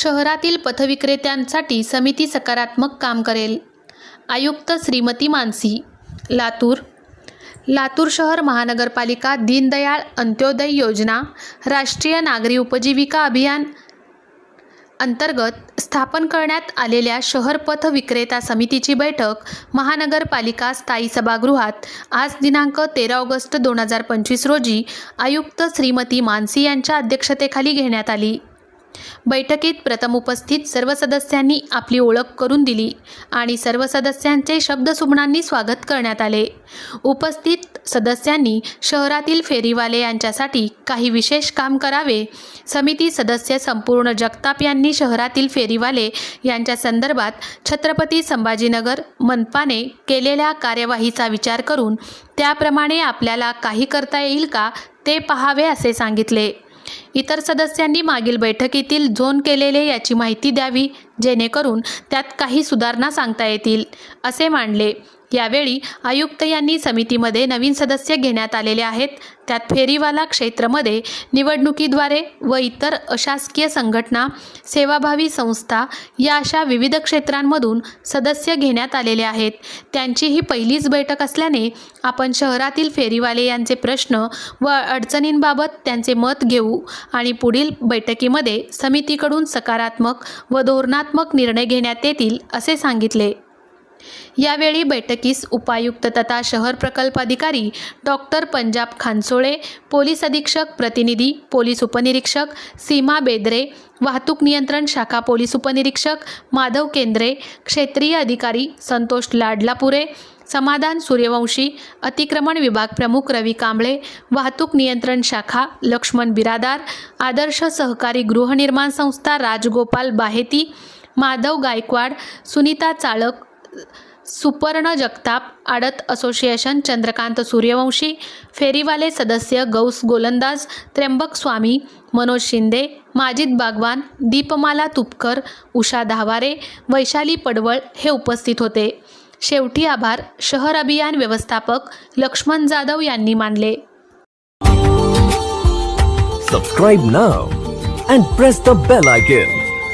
शहरातील पथविक्रेत्यांसाठी समिती सकारात्मक काम करेल. आयुक्त श्रीमती मानसी लातूर लातूर शहर महानगरपालिका दीनदयाळ अंत्योदय योजना राष्ट्रीय नागरी उपजीविका अभियान अंतर्गत स्थापन करण्यात आलेल्या शहर पथ विक्रेता समितीची बैठक महानगरपालिका स्थायी सभागृहात आज दिनांक तेरा ऑगस्ट दोन हजार पंचवीस रोजी आयुक्त श्रीमती मानसी यांच्या अध्यक्षतेखाली घेण्यात आली. बैठकीत प्रथम उपस्थित सर्व सदस्यांनी आपली ओळख करून दिली आणि सर्व सदस्यांचे शब्दसुमनांनी स्वागत करण्यात आले. उपस्थित सदस्यांनी शहरातील फेरीवाले यांच्यासाठी काही विशेष काम करावे. समिती सदस्य संपूर्ण जगताप यांनी शहरातील फेरीवाले यांच्या संदर्भात छत्रपती संभाजीनगर मनपाने केलेल्या कार्यवाहीचा विचार करून त्याप्रमाणे आपल्याला काही करता येईल का ते पहावे असे सांगितले. इतर सदस्यांनी मागील बैठकीतील झोन केलेले याची माहिती द्यावी. जेणेकरून त्यात काही सुधारणा सांगता येतील असे मांडले यावेळी आयुक्त यांनी समितीमध्ये नवीन सदस्य घेण्यात आलेले आहेत. त्यात फेरीवाला क्षेत्रामध्ये निवडणुकीद्वारे व इतर अशासकीय संघटना सेवाभावी संस्था या अशा विविध क्षेत्रांमधून सदस्य घेण्यात आलेले आहेत. त्यांची ही पहिलीच बैठक असल्याने आपण शहरातील फेरीवाले यांचे प्रश्न व अडचणींबाबत त्यांचे मत घेऊ आणि पुढील बैठकीमध्ये समितीकडून सकारात्मक व धोरणात्मक निर्णय घेण्यात येतील असे सांगितले. यावेळी बैठकीस उपायुक्त तथा शहर प्रकल्प अधिकारी डॉक्टर पंजाब खानसोळे पोलीस अधीक्षक प्रतिनिधी पोलीस उपनिरीक्षक सीमा बेदरे वाहतूक नियंत्रण शाखा पोलीस उपनिरीक्षक माधव केंद्रे क्षेत्रीय अधिकारी संतोष लाडलापुरे समाधान सूर्यवंशी अतिक्रमण विभाग प्रमुख रवी कांबळे वाहतूक नियंत्रण शाखा लक्ष्मण बिरादार आदर्श सहकारी गृहनिर्माण संस्था राजगोपाल बाहेती माधव गायकवाड सुनीता चाळक सुपर्ण जगताप आडत असोसिएशन चंद्रकांत सूर्यवंशी फेरीवाले सदस्य गौस गोलंदाज त्र्यंबक स्वामी मनोज शिंदे माजिद बागवान दीपमाला तुपकर उषा धावारे वैशाली पडवळ हे उपस्थित होते. शेवटी आभार. शहर अभियान व्यवस्थापक लक्ष्मण जाधव यांनी मानले. Subscribe now and press the bell icon